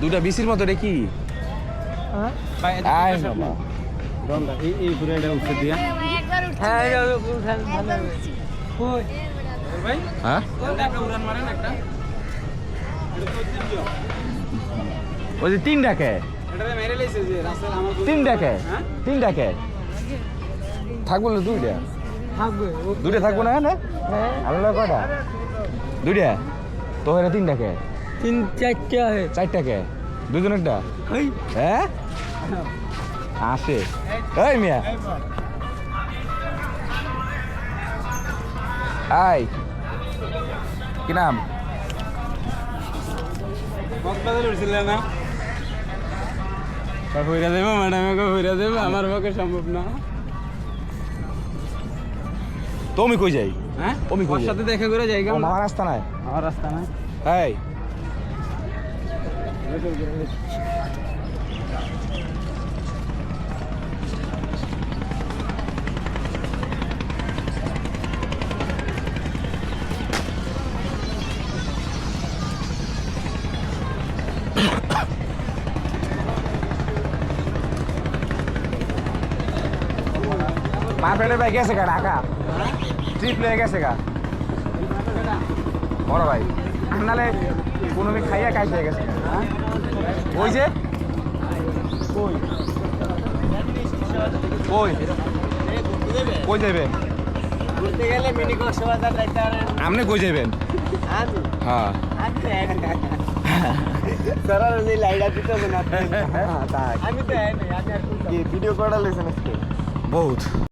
দুটা বিসির মতো রে কি? ওই যে তিন ডাকে। এটা মেরে লাইছে যে রাসেল আমার তিন ডাকে? হ্যাঁ? তিন ডাকে? থাকব না দুইটা? দুইটা থাকব না না হ্যাঁ। আলাদা কয়টা? দুইটা? তো এরা তিন ডাকে? তিন চারটে আছে। চারটাকে? দুজনেরটা? ওই। হ্যাঁ? আসে। এই মিয়া। আই কি নাম? না? কইরা দেবো ম্যাডামে কইরা দেবো আমার পক্ষে সম্ভব না। তুমি কই যাই? হ্যাঁ? ওমি কই সাথে দেখা করে যাই মামা রাস্তা নাই? আমার রাস্তা না এই। মা পেটে ভাই গেছে গা ঢাকা ট্রিপ নিয়ে গেছে গা বড় ভাই নালে কোনো দিন খাইয়া হয়ে গেছে। ওই যে? কই? কই কই যাবেন ঘুরতে গেলে মিনি কক্সবাজার যাইতে পারেন আপনি কই যাবেন আমি হ্যাঁ। আমি তো এক স্যার ওই লাইটা দিতে হবে না তাই আমি তো আমি ভিডিও করা লেছেন আজকে? বহুত।